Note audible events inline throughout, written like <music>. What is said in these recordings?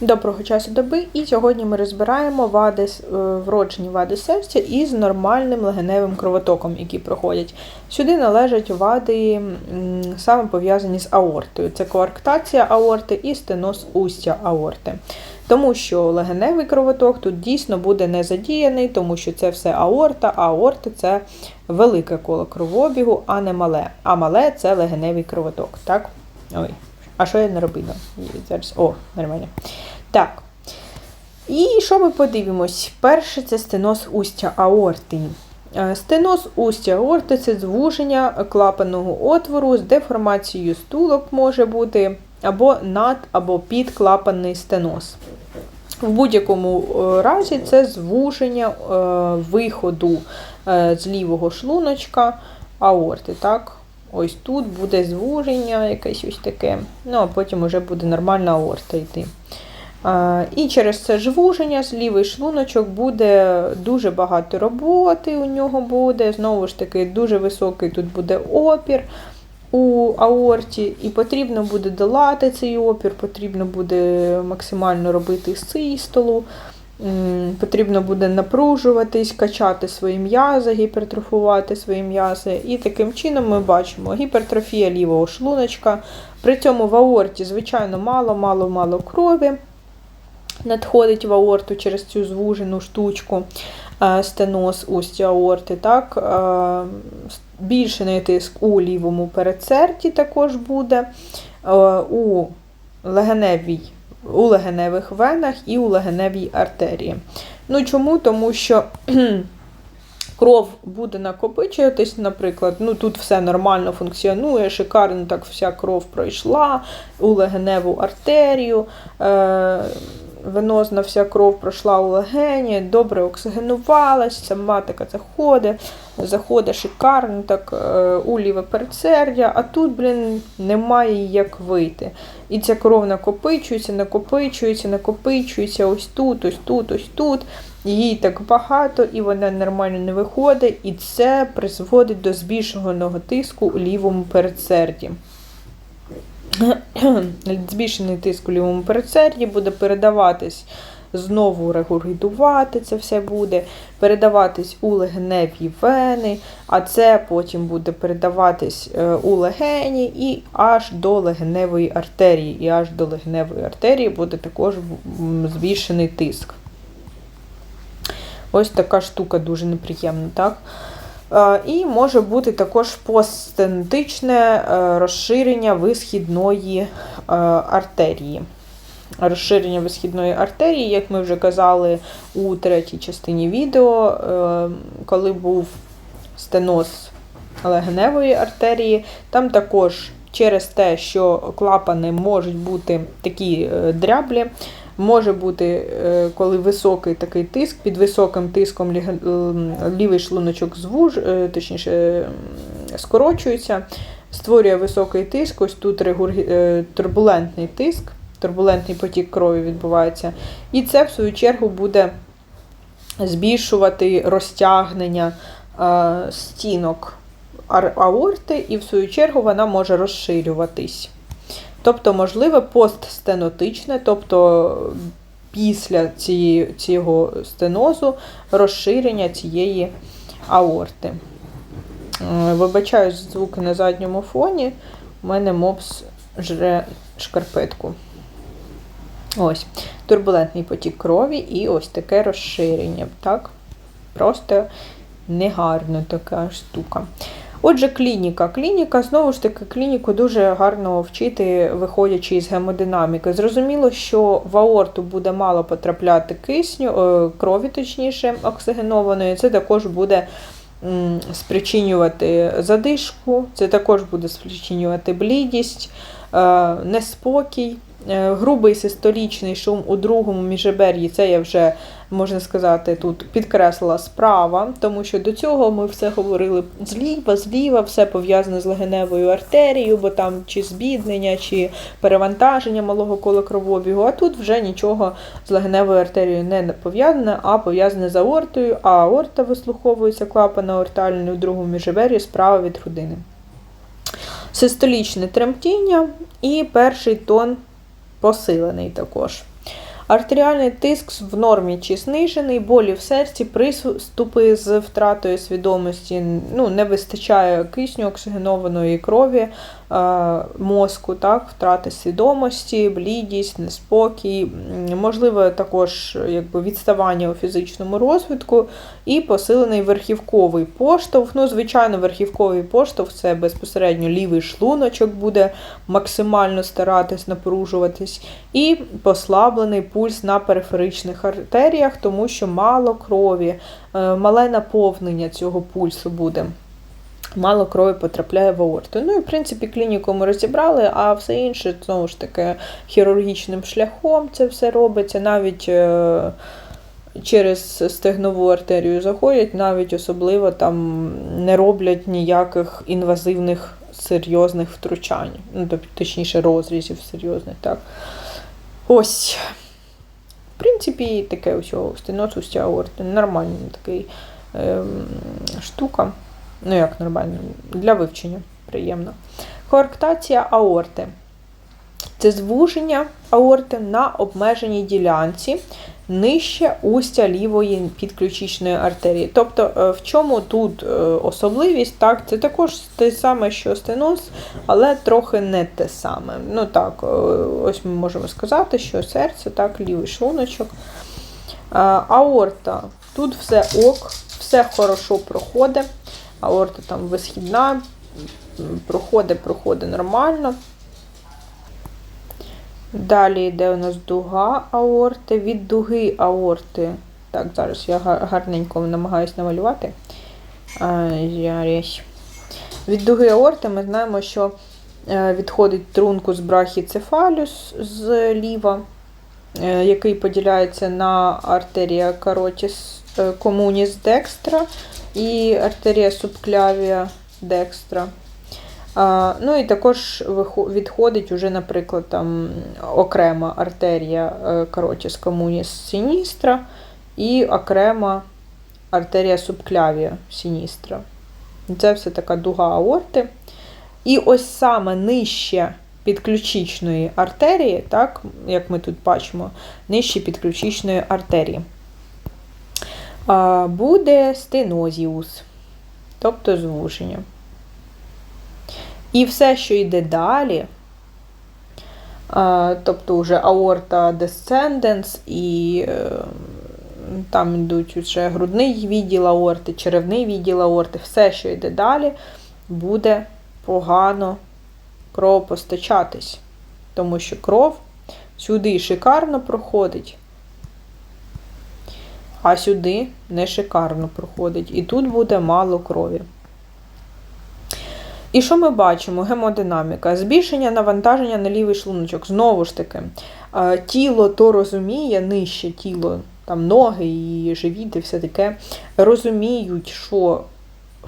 Доброго часу доби, і сьогодні ми розбираємо вади, е, вроджені вади серця із нормальним легеневим кровотоком, які проходять. Сюди належать вади саме пов'язані з аортою. Це коарктація аорти і стеноз устя аорти. Тому що легеневий кровоток тут дійсно буде не задіяний, тому що це все аорта, а аорта це велике коло кровообігу, а не мале. А мале це легеневий кровоток. Так? Ой. А що я не робила? Зараз. О, нормально. Так. І що ми подивимось? Перше це стеноз устя аорти. Е, Стеноз устя аорти це звуження клапаного отвору з деформацією стулок може бути або над, або під клапанний стеноз. В будь-якому е, разі це звуження е, виходу з лівого шлуночка аорти. Так? Ось тут буде звуження, якесь ось таке. Ну, а потім вже буде нормальна аорта йти. І через це звуження лівий шлуночок буде дуже багато роботи у нього буде. Знову ж таки, дуже високий тут буде опір у аорті, і потрібно буде долати цей опір, потрібно буде максимально робити систолу. М, Потрібно буде напружуватись, качати свої м'язи, гіпертрофувати свої м'язи. І таким чином ми бачимо гіпертрофія лівого шлуночка. При цьому в аорті, звичайно, мало-мало-мало крові надходить в аорту через цю звужену штучку, е, стеноз устя аорти. Так? Е, Збільшений тиск у лівому передсерді також буде, е, у легеневій у легеневих венах і у легеневій артерії. Ну чому? Тому що кров буде накопичуватись, наприклад, ну тут все нормально функціонує, шикарно так вся кров пройшла у легеневу артерію. Е- Венозна вся кров пройшла у легені, добре оксигенувалась, сама така заходить, заходить шикарно так е, у ліве передсердя, а тут, блін, немає як вийти. І ця кров накопичується, накопичується, накопичується ось тут, ось тут, ось тут. Її так багато, і вона нормально не виходить, і це призводить до збільшеного тиску у лівому передсерді. <clears throat> Збільшений тиск у лівому передсерді буде передаватись знову регургітувати це все буде, передаватись у легеневі вени, а це потім буде передаватись е, у легені і аж до легеневої артерії. І аж до легеневої артерії буде також збільшений тиск. Ось така штука дуже неприємна, так? Е, І може бути також постстентичне е, розширення висхідної артерії. Розширення висхідної артерії, як ми вже казали у третій частині відео, е, коли був стеноз легеневої артерії, там також через те, що клапани можуть бути такі е, дряблі, може бути, е, коли високий такий тиск, під високим тиском лівий шлуночок звуж, точніше, скорочується, створює високий тиск, ось тут турбулентний тиск, турбулентний потік крові відбувається. І це, в свою чергу, буде збільшувати розтягнення е, стінок аорти, і в свою чергу вона може розширюватись. Тобто, можливе постстенотичне, тобто після цієї, цього стенозу розширення цієї аорти. Е, Вибачаюсь, звуки на задньому фоні. У мене мопс жре шкарпетку. Ось. Турбулентний потік крові і ось таке розширення. Так? Просто негарно така штука. Отже, клініка. Клініка, знову ж таки, клініку дуже гарно вчити, виходячи із гемодинаміки. Зрозуміло, що в аорту буде мало потрапляти кисню, е, крові, точніше, оксигенованої. Це також буде спричинювати задишку, це також буде спричинювати блідість, е, неспокій. Е, Грубий систолічний шум у другому міжребер'ї, це я вже, можна сказати, тут підкреслила справа, тому що до цього ми все говорили зліва, зліва, все пов'язане з легеневою артерією, бо там чи збіднення, чи перевантаження малого кола кровообігу, а тут вже нічого з легеневою артерією не пов'язане, а пов'язане з аортою, а аорта вислуховується клапана аортальний у другому міжребер'ї справа від грудини. Систолічне тремтіння і перший тон посилений також. Артеріальний тиск в нормі чи знижений, болі в серці, приступи з втратою свідомості, ну, не вистачає кисню оксигенованої крові, мозку, так, втрати свідомості, блідість, неспокій, можливо, також якби, відставання у фізичному розвитку і посилений верхівковий поштовх. Ну, Звичайно, верхівковий поштовх це безпосередньо лівий шлуночок буде максимально старатись напружуватись, і послаблений пульс на периферичних артеріях, тому що мало крові, е, мале наповнення цього пульсу буде мало крові потрапляє в аорту. Ну і в принципі клініку ми розібрали, а все інше, знову ж таки, хірургічним шляхом це все робиться. Навіть е, через стегнову артерію заходять, навіть особливо там не роблять ніяких інвазивних серйозних втручань, ну, точніше, розрізів серйозних. так. Ось. В принципі, таке ось стеноз устя аорти. Нормальна такий е, штука. Ну, як нормально, для вивчення приємно. Коарктація аорти. Це звуження аорти на обмеженій ділянці нижче устя лівої підключичної артерії. Тобто, е, в чому тут е, особливість? Так, Це також те саме, що стеноз, але трохи не те саме. Ну так, е, Ось ми можемо сказати, що серце, так, лівий шлуночок. Аорта. Тут все ок, все хорошо проходить аорта там висхідна, проходить, проходить нормально. Далі йде у нас дуга аорти. Від дуги аорти. Так, зараз я гарненько намагаюся намалювати. Від дуги аорти ми знаємо, що е, відходить трункус брахіцефалюс зліва, е, який поділяється на артерія каротіс комуніс декстра і артерія субклявія декстра. Ну і також відходить уже, наприклад, там окрема артерія каротіс комуніс сіністра і окрема артерія субклявія сіністра. Це все така дуга аорти. І ось саме нижче підключичної артерії, так, як ми тут бачимо, нижче підключичної артерії буде стенозіус, тобто звуження. І все, що йде далі, тобто вже аорта descendens і е, там йдуть вже грудний відділ аорти, черевний відділ аорти, все, що йде далі, буде погано кровопостачатись. Тому що кров сюди шикарно проходить, а сюди не шикарно проходить. І тут буде мало крові. І що ми бачимо? Гемодинаміка. Збільшення навантаження на лівий шлуночок. Знову ж таки, тіло то розуміє, нижче тіло, там ноги і живіт, і все таке, розуміють, що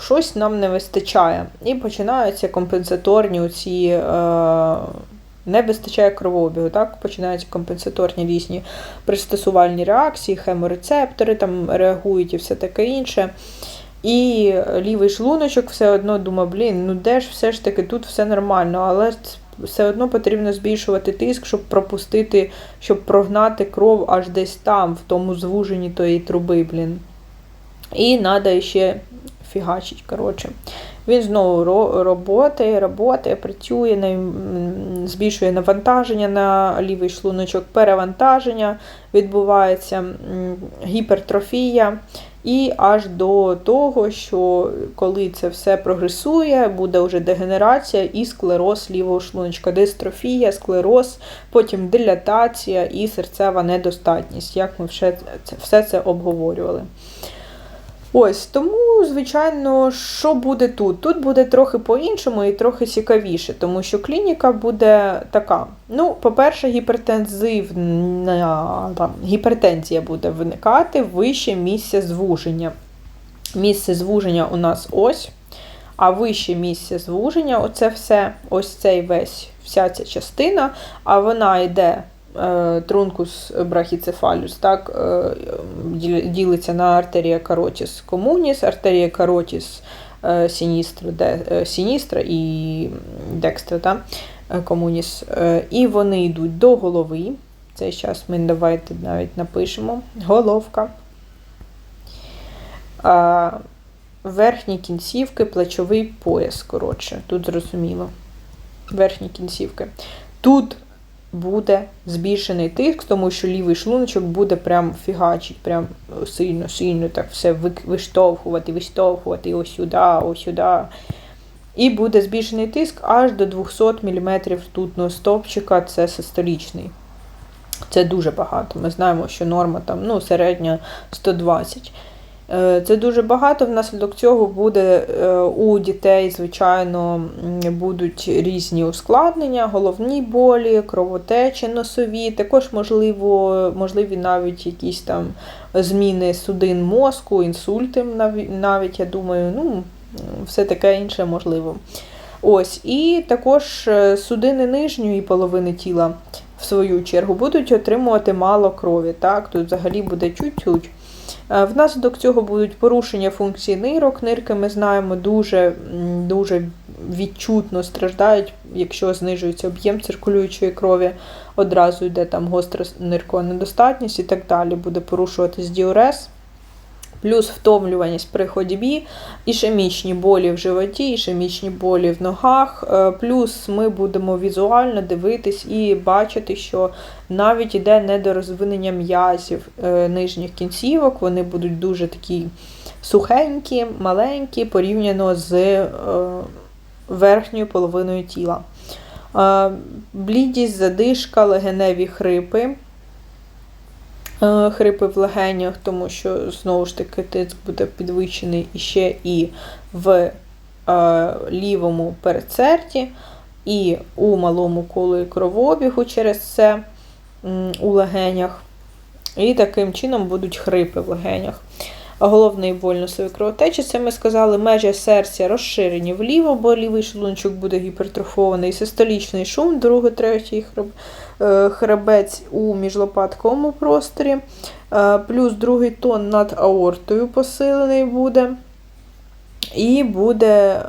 щось нам не вистачає. І починаються компенсаторні оці. Е не вистачає кровообігу, так починаються компенсаторні різні пристосувальні реакції, хеморецептори там реагують і все таке інше. І лівий шлуночок все одно думає, блін, ну де ж все ж таки тут все нормально, але все одно потрібно збільшувати тиск, щоб пропустити, щоб прогнати кров аж десь там, в тому звуженні тої труби, блін. І треба ще фігачить, коротше. Він знову роботає, роботає, працює, збільшує навантаження на лівий шлуночок, перевантаження відбувається, гіпертрофія. І аж до того, що коли це все прогресує, буде вже дегенерація і склероз лівого шлуночка, дистрофія, склероз, потім дилатація і серцева недостатність, як ми все це обговорювали. Ось, тому, звичайно, що буде тут? Тут буде трохи по-іншому і трохи цікавіше, тому що клініка буде така. Ну, по-перше, гіпертензивна гіпертензія буде виникати вище місце звуження. Місце звуження у нас ось, а вище місце звуження оце все, ось цей весь, вся ця частина, а вона йде трункус брахіцефалюс, так, е, ділиться на артерія каротіс комуніс, артерія каротіс е, сіністра, сіністра і декстра, так, комуніс. І вони йдуть до голови. Це зараз ми давайте навіть напишемо. Головка. Верхні кінцівки, плечовий пояс, коротше, тут зрозуміло. Верхні кінцівки. Тут буде збільшений тиск, тому що лівий шлуночок буде прям фігачить, прям сильно-сильно так все виштовхувати, виштовхувати ось сюди, ось сюди. І буде збільшений тиск аж до 200 мм ртутного стовпчика, це систолічний. Це дуже багато. Ми знаємо, що норма там ну, середня 120. Е, це дуже багато. Внаслідок цього буде е, у дітей, звичайно, будуть різні ускладнення, головні болі, кровотечі носові, також можливо, можливі навіть якісь там зміни судин мозку, інсульти, навіть, я думаю, ну, все таке інше можливо. Ось, І також е, судини нижньої половини тіла, в свою чергу, будуть отримувати мало крові. Так? Тут взагалі буде чуть-чуть. Е, внаслідок цього будуть порушення функції нирок. Нирки ми знаємо дуже дуже відчутно страждають, якщо знижується об'єм циркулюючої крові, одразу йде там гостра ниркова недостатність і так далі. Буде порушуватись діурез плюс втомлюваність при ходьбі, ішемічні болі в животі, ішемічні болі в ногах, е, плюс ми будемо візуально дивитись і бачити, що навіть іде недорозвинення м'язів е, нижніх кінцівок, вони будуть дуже такі сухенькі, маленькі, порівняно з е, верхньою половиною тіла. Блідість, задишка, легеневі хрипи. Е, хрипи в легенях, тому що, знову ж таки, тиск буде підвищений іще і в е, лівому передсерді, і у малому колі кровообігу через це у легенях. І таким чином будуть хрипи в легенях. Головний боль носової кровотечі, це ми сказали, межі серця розширені вліво, бо лівий шлунчик буде гіпертрофований, систолічний шум, другий, третій е, хребець у міжлопатковому просторі, е, плюс другий тон над аортою посилений буде. І буде е,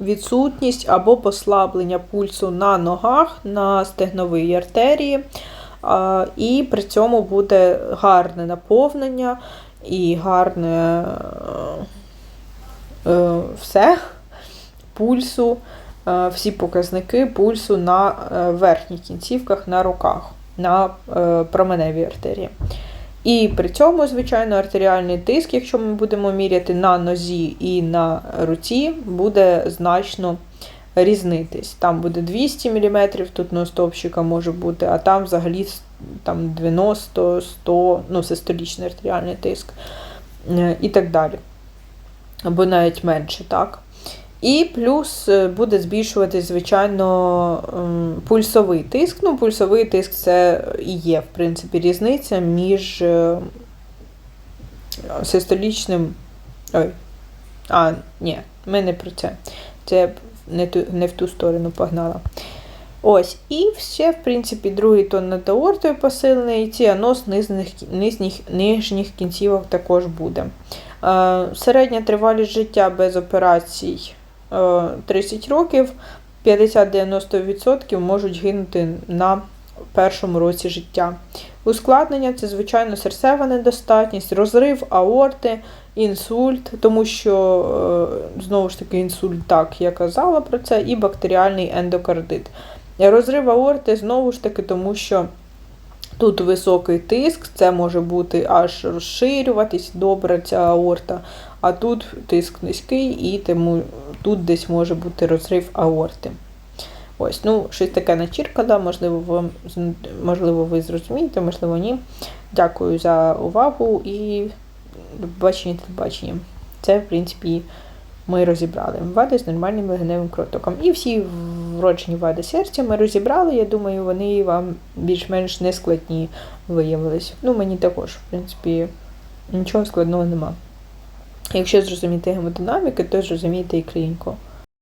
відсутність або послаблення пульсу на ногах, на стегновій артерії, і при цьому буде гарне наповнення і гарне е, все пульсу, е, всі показники пульсу на е, верхніх кінцівках, на руках, на променевій артерії. І при цьому, звичайно, артеріальний тиск, якщо ми будемо міряти на нозі і на руці, буде значно різнитись. Там буде 200 мм, тут на стовпчика може бути, а там взагалі там 90, 100, ну, систолічний артеріальний тиск е, і так далі. Або навіть менше, так? І плюс е, буде збільшуватись, звичайно, ем, пульсовий тиск. Ну, пульсовий тиск це і є, в принципі, різниця між е, систолічним. Ой, а, ні, ми не про це. Це не в ту сторону погнала. Ось, І ще, в принципі, другий тон над аортою посилений, і ціаноз нижніх, нижніх, нижніх кінцівок також буде. Е, середня тривалість життя без операцій е, 30 років, 50-90% можуть гинути на першому році життя. Ускладнення це, звичайно, серцева недостатність, розрив аорти, інсульт, тому що, е, знову ж таки, інсульт, так, я казала про це, і бактеріальний ендокардит. Розрив аорти, знову ж таки, тому що тут високий тиск, це може бути аж розширюватись добре ця аорта, а тут тиск низький, і тому тут десь може бути розрив аорти. Ось, ну, щось таке начіркала, можливо, вам, можливо, ви зрозумієте, можливо, ні. Дякую за увагу і до побачення телебачення. Це, в принципі, ми розібрали. Вади з нормальним легеневим кротоком. І всі вроджені вади серця ми розібрали. Я думаю, вони вам більш-менш нескладні виявилися. Ну, мені також, в принципі, нічого складного нема. Якщо зрозуміти гемодинаміки, то зрозумієте і клініку.